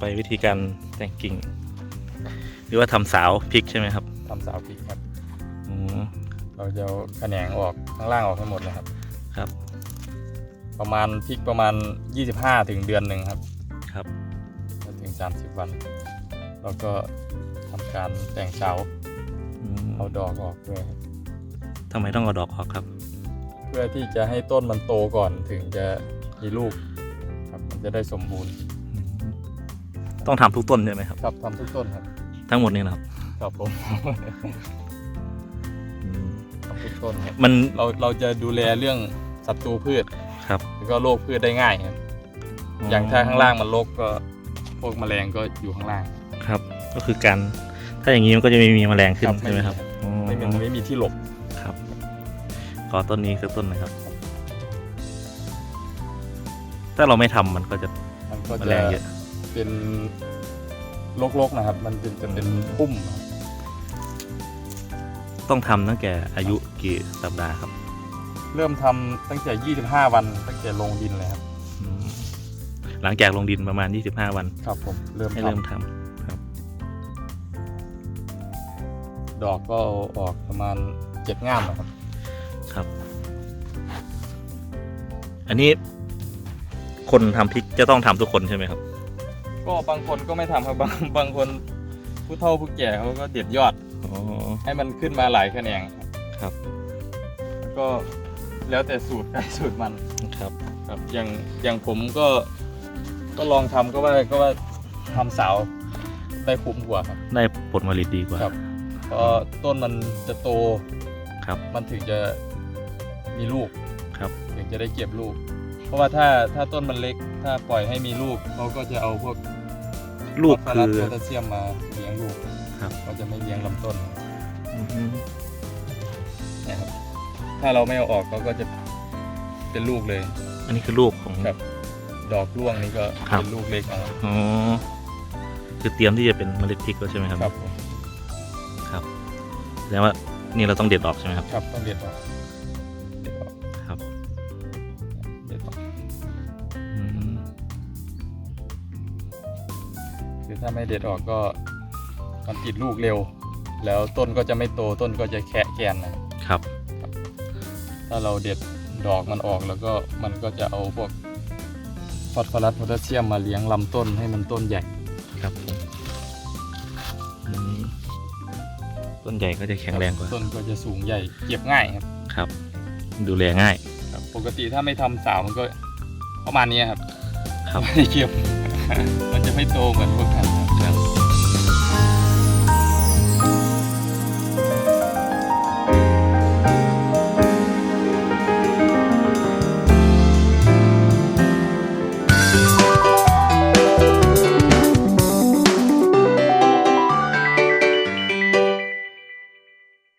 ไปวิธีการแต่งกิ่ง หรือว่าทำสาวพริกใช่ไหมครับทำสาวพริกครับอืมเราจะเอาแขนงออกข้างล่างออกให้หมดเลยครับ ครับ ประมาณพริกประมาณ 25 ถึงเดือนหนึ่งครับ ครับถึง 30 วัน แล้วก็ทำการแต่งเสาอืมเอาดอกออกด้วยครับทำไมต้องเอาดอกออกครับ เพื่อที่จะให้ต้นมันโตก่อนถึงจะมีลูกครับมันจะได้สมบูรณ์อืม ต้องทำทุกต้นใช่ไหมครับ ครับทำทุกต้นครับทั้งหมดนี่นะครับ ครับผมอืมทำทุกต้นครับมันเราเราจะดูแลเรื่องศัตรูพืชครับ แล้วก็โรคพืชได้ง่ายครับ อย่างถ้าข้างล่างมันรกก็ พวกแมลงก็อยู่ข้างล่างครับ ก็คือการถ้าอย่างนี้มันก็จะไม่มีแมลงขึ้นครับใช่ไหมครับไม่มีอ๋อไม่มีที่หลบครับขอต้นนี้สักต้นนะครับ ถ้าเราไม่ทำมันก็จะมันก็แมจะลงเยอะ เป็นรกๆนะครับ มันเป็นจะเป็นพุ่มครับต้องทำตั้งแต่อายุกี่สัปดาห์ครับเริ่มทำตั้งแต่ 25 วันตั้งแต่ลงดินเลยครับอืมหลังจากลงดินประมาณ 25 วัน ครับผมเริ่มให้ทเริ่มทำครับำดอกก็เอาออกประมาณเจ็ดง่ามนะครับ ครับ อันนี้คนทำพริกจะต้องทำทุกคนใช่ไหมครับ ก็บางคนก็ไม่ทำครับบางบางคนผู้เฒ่าผู้แก่เขาก็เด็ดยอด อ๋อ ให้มันขึ้นมาหลายแขนงครับครับก็แล้วแต่สูตรใครสูตรมันครับ ครับอย่างอย่างผมก็ก็ลองทำก็ว่าก็ว่าทำเสาวได้คุ้มกว่าครับ ได้ผลผลิตดีกว่า ครับ เพราะต้นมันจะโต ครับ มันถึงจะมีลูกครับ ถึงจะได้เก็บลูกเพ ราะว่าถ้าถ้าต้นมันเล็ก ถ้าปล่อยให้มีลูกเขาก็จะเอาพวกลูกฟอสฟอรัคืสอโพแทสเซียมมาเลี้ยงลูกครับ เขาจะไม่เลี้ยงลำต้นอือฮึนะครับ ถ้าเราไม่เอาออกเขาก็จะเป็นลูกเลย อันนี้คือลูกของ ครับ ดอกร่วงนี่ก็ครับ เป็นลูกเล็กนะครับอ๋อคือเตรียมที่จะเป็นเมล็ดพริกแล้วใช่ไหมครับครับผมครับแสดงว่านี่เราต้องเด็ดออกใช่ไหมครับ ครับต้องเด็ดออก คือถ้าไม่เด็ดออกก็มันติดลูกเร็ว แล้วต้นก็จะไม่โตต้นก็จะแคะแกนนะครับ ถ้าเราเด็ดดอกมันออกแล้วก็มันก็จะเอาพวกฟอสฟอรัสโพแทสเซียมมาเลี้ยงลำต้นให้มันต้นใหญ่ครับผมอืมต้นใหญ่ก็จะแข็งแรงกว่า ต้นก็จะสูงใหญ่เก็บง่ายครับครับ ดูแลง่ายครับปกติถ้าไม่ทำสาวมันก็ประมาณนี้ครับ ครับไม่ได้เก็บ มันจะไม่โตเหมือนพวกนั้น